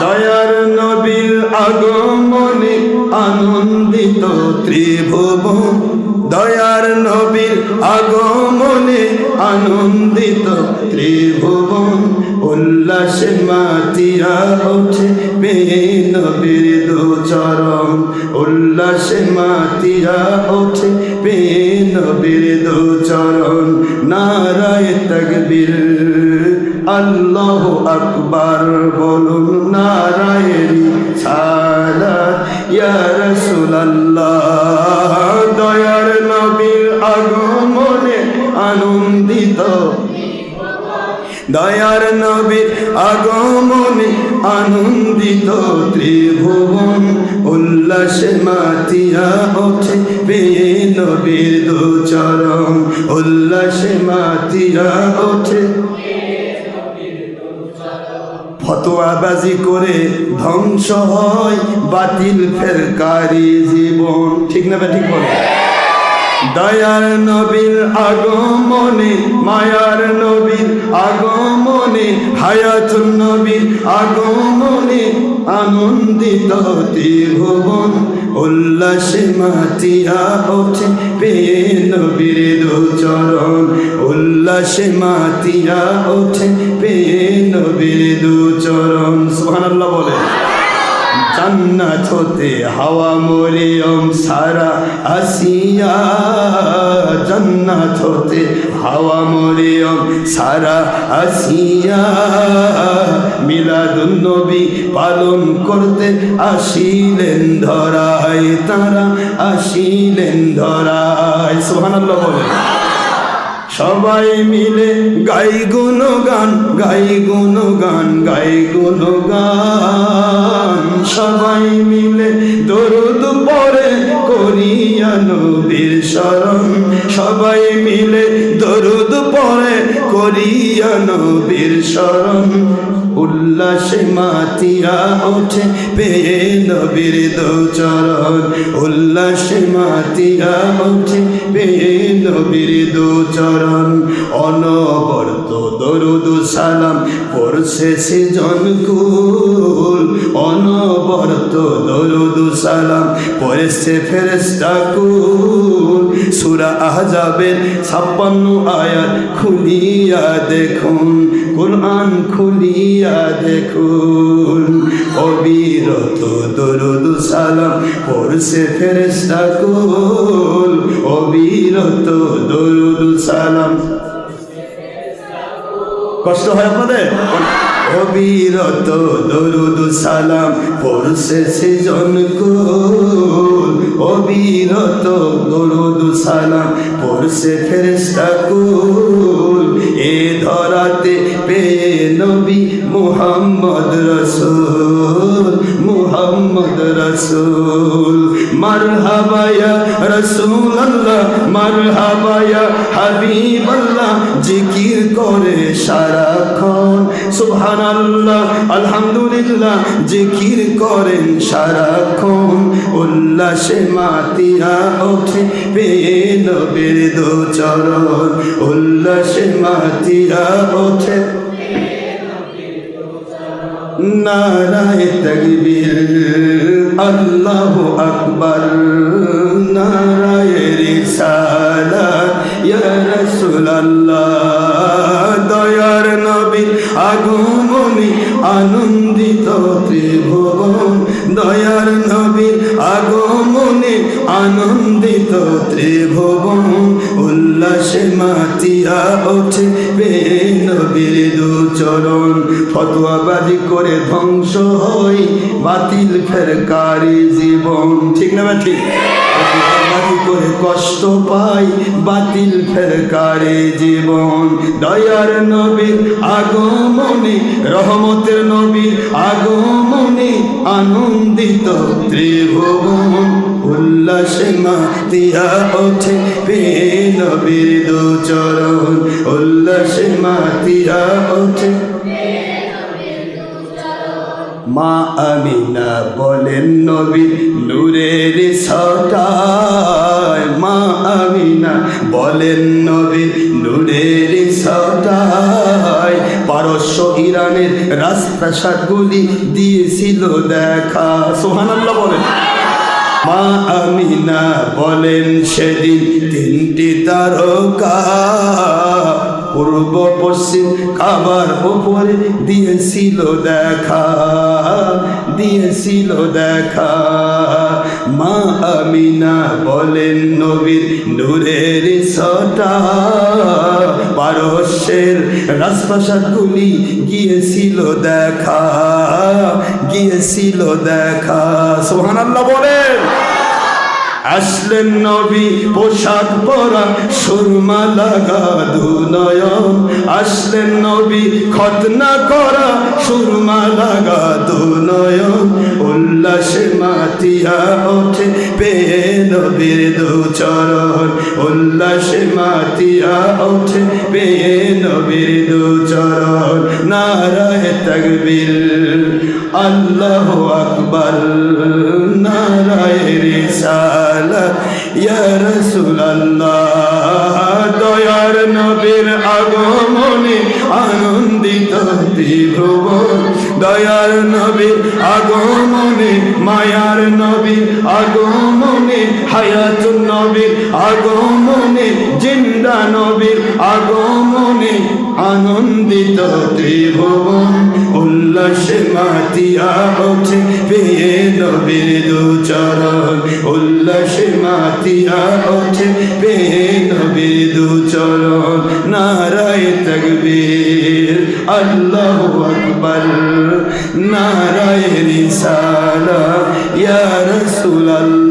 দয়ার নবীর আগমনে আনন্দিত ত্রিভুবন দয়ার নবীর আগমনে আনন্দিত ত্রিভুবন উল্লাসে মাতিয়া ওঠে বে নবীর দুচরণ। উল্লাসে মাতিয়া ওঠে বে নবীর দুচরণ। নারায় তকবীর। আল্লাহ আকবার, বলুন নারায়ণী ছাড়া ইয়া রাসূলুল্লাহ, দয়ার নবীর আগমনে আনন্দিত। দয়ার নবীর আগমনে আনন্দিত ত্রিভুবন উল্লাসে মাতিয়া ওঠে পেয়ে নবীর দুচরণ উল্লাসে মাতিয়া ওঠে ফতোয়াবাজি করে ধ্বংস হয় বাতিল ফেরকারি জীবন। ঠিক না ঠিক বলে? দয়ার নবীর আগমনে, মায়ার নবীর আগমনে, হায়াতুন নবীর আগমনে আনন্দিত ত্রিভুবন, উল্লাসে মাতিয়া ওঠে পেয়ে নবীর দুচরণ। উল্লাসে মাতিয়া ওঠে পেয়ে নবীর দুচরণ। সুবহানাল্লাহ বলে। জান্নাত হাওয়া মরিয়ম সারা আসিয়া। জান্নাত হাওয়া মরিয়ম সারা আসিয়া। মিলাদুন নবী পালন করতে আসিলেন ধরায়, তারা আসিলেন ধরায়। সুবহানাল্লাহ বলে সবাই মিলে গাই গান গাই গান গাই গান সবাই মিলে দরুদ পরে করিয়া নবীর শরণ। সবাই মিলে দরুদ পরে করিয়া নবীর শরণ। উল্লাসে মাতিয়া ওঠে পেয়ে নবীর দোচরণ। উল্লাসে মাতিয়া ওঠে পেয়ে নবীর দোচরণ। অনবর্ত দরুদ সালাম পড়ছে সে জনকুল অনবর্ত দরুদ সালাম পড়ছে ফেরেস্তা কুল। সুরা আহজাবের ছাপ্পান্ন আয়াত খুলিয়া দেখুন। কোরআন খুলিয়া দেখুন। অবিরত দরুদ সালাম পড়ছে ফেরেস্তা কুল। অবিরত দরুদ সালাম। কষ্ট হয় আপনাদের? অবিরত দরুদ সালাম পড়ছে সেজন কুল। অবিরত দরুদ সালাম পড়ছে ফেরেস্তা কুল। এ ধরাতে পেয়ে নবী মোহাম্মদ রসুল মোহাম্মদ রসুল। মারহাবায়া রসুল আল্লাহ মারহাবায়া হাবিব আল্লাহ জিকির করে সারাক্ষণ সুবহান আল্লাহ আলহামদুলিল্লাহ, জিকির করেন সারাক্ষণ। উল্লাসে মাতিয়া ওঠে পেয়ে নবীর দোচরণ। উল্লাসে মাতিয়া ওঠে নারায় তকবীর, আল্লাহ আকবর, নারায় আনন্দিত আনন্দিত ত্রিভুবন, উল্লাসে মাতিয়া ওঠে নবীর দুচরণ। ফতোয়াবাজি করে ধ্বংস হয় বাতিল ফেরকারি জীবন। ঠিক না ঠিক। করে কষ্ট পাই বাতিল ফেরকারি জীবন। দয়ার নবীর আগমনে, রহমতের নবীর আগমনে আনন্দিত ত্রিভুবন, উল্লাসে মাতিয়া ওঠে নবীর দুচরণ উল্লাসে মাতিয়া ওঠে। মা আমিনা বলেন নবী, নূরের সটায় মা আমিনা বলেন নবী, নূরের সটায় পারস্য ইরানের রাজপ্রাসাদগুলি দিয়েছিল দেখা। সোহানাল্লাহ বলেন। মা আমিনা বলেন সেদিন তিনটি তারকা। পূর্ব, পশ্চিম, খাবার উপরে দিয়েছিল দেখা দিয়েছিল দেখা। মা আমিনা বলেন নবীর নূরের ছটা। পারস্যের রাজপ্রাসাদগুলি গিয়েছিল দেখা গিয়েছিল দেখা। সোহান আল্লাহ বলেন। আসলেন নবী, পোশাক পরা, সুরমা লাগা দুনয়ন আসলেন নবী খতনা করা, সুরমা লাগা দুনয়ন উল্লাসে মাতিয়া ওঠে পেয়ে নবীর দুচরণ উল্লাসে মাতিয়া ওঠে পেয়ে নবীর দুচরণ নারায় তকবীর, আল্লাহ আকবর। রাসূলুল্লাহ দয়ার নবীর আগমনে আনন্দিত ত্রিভুবন দয়ার নবীর আগমনে, মায়ার নবীর আগমনে, হায়াতুন নবীর আগমনে, জিন্দা নবীর আগমনে আনন্দিত ত্রিভুবন উল্লাসে মাতিয়া ওঠে পেয়ে নবীর দুচরণ উল্লাসে মাতিয়া ওঠে পেয়ে নবীর দুচরণ নারায় তকবীর, আল্লাহ আকবর। নারায় রিসালা, ইয়া রাসূলুল্লাহ।